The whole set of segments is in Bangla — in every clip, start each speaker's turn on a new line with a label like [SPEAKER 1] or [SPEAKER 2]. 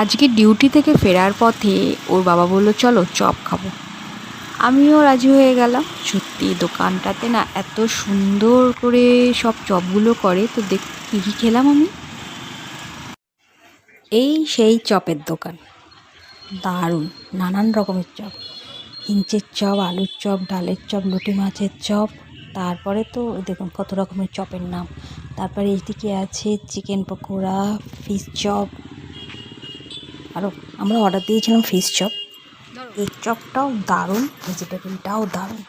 [SPEAKER 1] আজকে ডিউটি থেকে ফেরার পথে ওর বাবা বলল, চলো চপ খাব। আমিও রাজি হয়ে গেলাম। সত্যি দোকানটাতে না এত সুন্দর করে সব চপগুলো করে, তো দেখ কী কী খেলাম আমি। এই সেই চপের দোকান। দারুণ, নানান রকমের চপ। হিঞ্চের চপ, আলুর চপ, ডালের চপ, লুটি মাছের চপ। তারপরে তো দেখুন কত রকমের চপের নাম। তারপরে এইদিকে আছে চিকেন পকোড়া, ফিশ চপ আরও আমরা অর্ডার দিয়েছিলাম ফিশ চপ এগ চপটাও দারুণ ভেজিটেবলটাও দারুণ।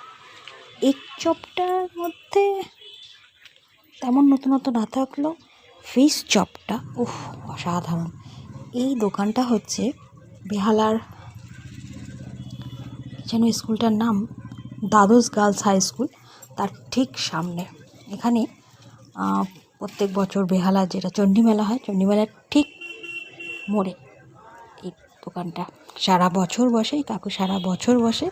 [SPEAKER 1] এগ চপটার মধ্যে তেমন নতুনত্ব না থাকলেও ফিশ চপটা উফ, অসাধারণ। এই দোকানটা হচ্ছে বেহালার, যেন স্কুলটার নাম দ্বাদশ গার্লস হাই স্কুল, তার ঠিক সামনে। এখানে প্রত্যেক বছর বেহালা যেটা চণ্ডীমেলা হয়, চণ্ডীমেলার ঠিক মোড়ে দোকানটা। সারা বছর বসে, কাকু সারা বছর বসে।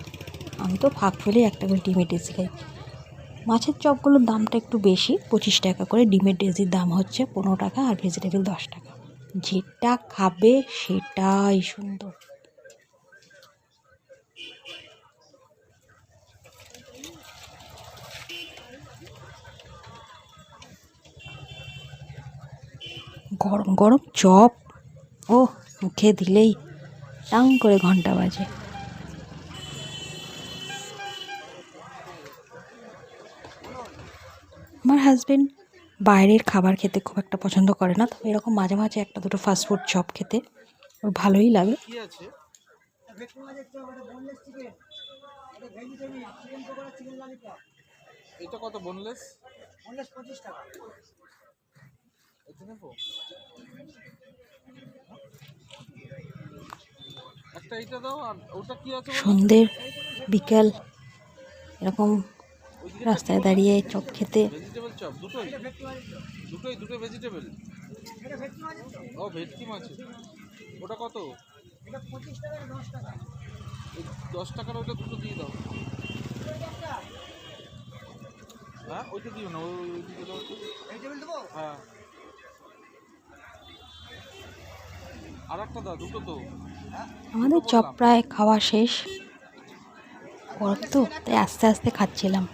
[SPEAKER 1] আমি তো ফাঁক ফেলে একটা করে ডিমের ডেজি খাই। মাছের চপগুলোর দামটা একটু বেশি, পঁচিশ টাকা করে ডিমের ডেজির দাম হচ্ছে পনেরো টাকা আর ভেজিটেবল দশ টাকা। যেটা খাবে সেটাই সুন্দর। গরম গরম চপ। ও মুখে দিলেই। টাং করে ঘণ্টা বাজে। আমার হাজবেন্ড বাইরের খাবার খেতে খুব একটা পছন্দ করে না তবে এরকম মাঝে মাঝে একটা দুটো ফাস্টফুড চপ খেতে ওর ভালোই লাগে।
[SPEAKER 2] এটা কত বোনলেস এটা দাও আর ওটা কি আছে বলো?
[SPEAKER 1] সন্ধ্যের বিকাল এরকম রাস্তায় দাঁড়িয়ে চপ খেতে।
[SPEAKER 2] ভেজিটেবল চপ দুটোই। দুটোই দুটো ভেজিটেবল ও ভেটকি মাছ ওটা কত? দশ টাকার ওইটা দুটো দিয়ে দাও। হ্যাঁ ওইটা দিও না দাও। হ্যাঁ। আর একটা দাও দুটো তো।
[SPEAKER 1] আমাদের চপ প্রায় খাওয়া শেষ। গরম তো তাই আস্তে আস্তে খাচ্ছিলাম।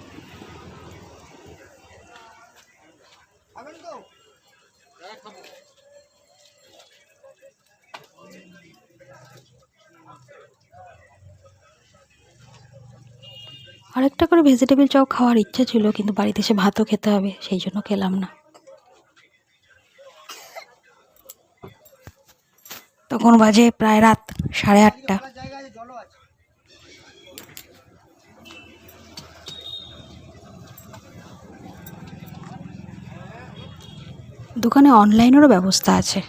[SPEAKER 1] আরেকটা করে ভেজিটেবল চপ খাওয়ার ইচ্ছা ছিল, কিন্তু বাড়িতে এসে ভাতও খেতে হবে, সেই জন্য খেলাম না। তখন বাজে প্রায় রাত সাড়ে আটটা। দোকানে অনলাইনেরও ব্যবস্থা আছে।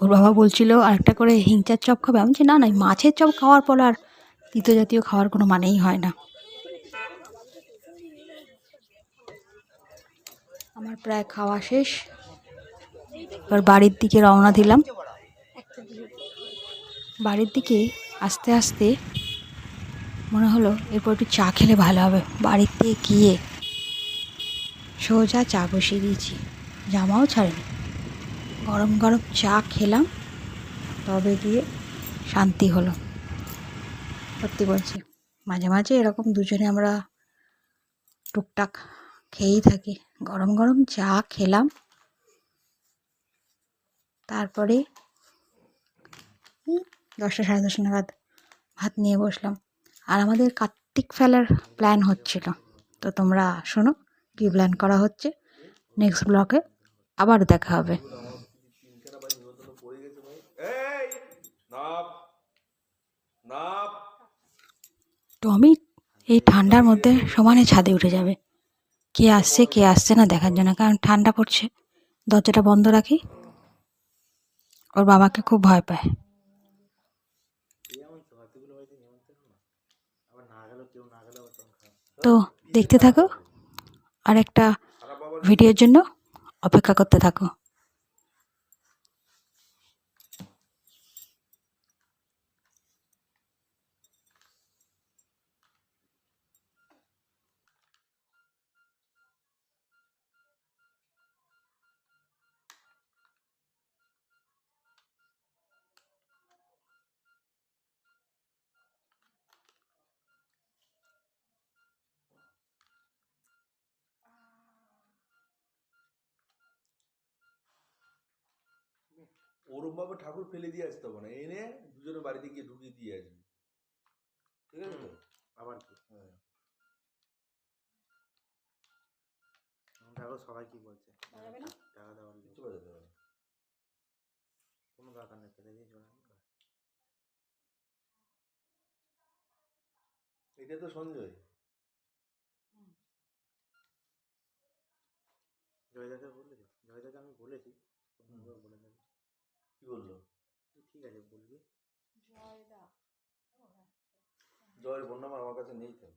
[SPEAKER 1] ওর বাবা বলছিল আরেকটা করে হিংচার চপ খাবে। আমি না না মাছের চপ খাওয়ার পর আর তিতো জাতীয় খাওয়ার কোনো মানেই হয় না। আমার প্রায় খাওয়া শেষ। এবার বাড়ির দিকে রওনা দিলাম। বাড়ির দিকে আস্তে আস্তে মনে হলো এরপর একটু চা খেলে ভালো হবে। বাড়িতে গিয়ে সোজা চা বসিয়ে দিয়েছি। জামাও ছাড়েনি। গরম গরম চা খেলাম। তবে গিয়ে শান্তি হলো। সত্যি বলছি, মাঝে মাঝে এরকম দুজনে আমরা টুকটাক খেয়েই থাকি। গরম গরম চা খেলাম। তারপরে দশটা সাড়ে দশটা নাগাদ ভাত নিয়ে বসলাম। আর আমাদের কার্তিক ফেলার প্ল্যান হচ্ছিল। তো তোমরা শোনো কী প্ল্যান করা হচ্ছে। নেক্সট ব্লকে আবার দেখা হবে। টমি এই ঠান্ডার মধ্যে সমানে ছাদে উঠে যাবে। কে আসছে কে আসছে না দেখার জন্য কারণ ঠান্ডা পড়ছে। দরজাটা বন্ধ রাখি। ওর বাবাকে খুব ভয় পায়। তো দেখতে থাকো। আর একটা ভিডিওর জন্য অপেক্ষা করতে থাকো।
[SPEAKER 3] ওরম ভাবে ঠাকুর ফেলে দিয়ে আসতে হবে না। এনে দুজনে বাড়িতে গিয়ে ঢুকিয়ে দিয়ে আসবি। ঠিক আছে তো?
[SPEAKER 4] আবার কি?
[SPEAKER 3] হ্যাঁ।
[SPEAKER 4] দেখো সবাই কি বলছে। টাকা দেওয়ার
[SPEAKER 3] কিছু বাজাতে হবে।
[SPEAKER 4] কোনো দরকার নেই ফেলে দিয়ে চলে
[SPEAKER 3] এটা তো সঞ্জয়।
[SPEAKER 4] জয়দাকে বললি জয়দাকে আমি বলেছি বলে দেবে।
[SPEAKER 3] কি বলল?
[SPEAKER 4] ঠিক আছে বলবি?
[SPEAKER 3] জয়ের ফোন নাম্বার আমার কাছে নেই তো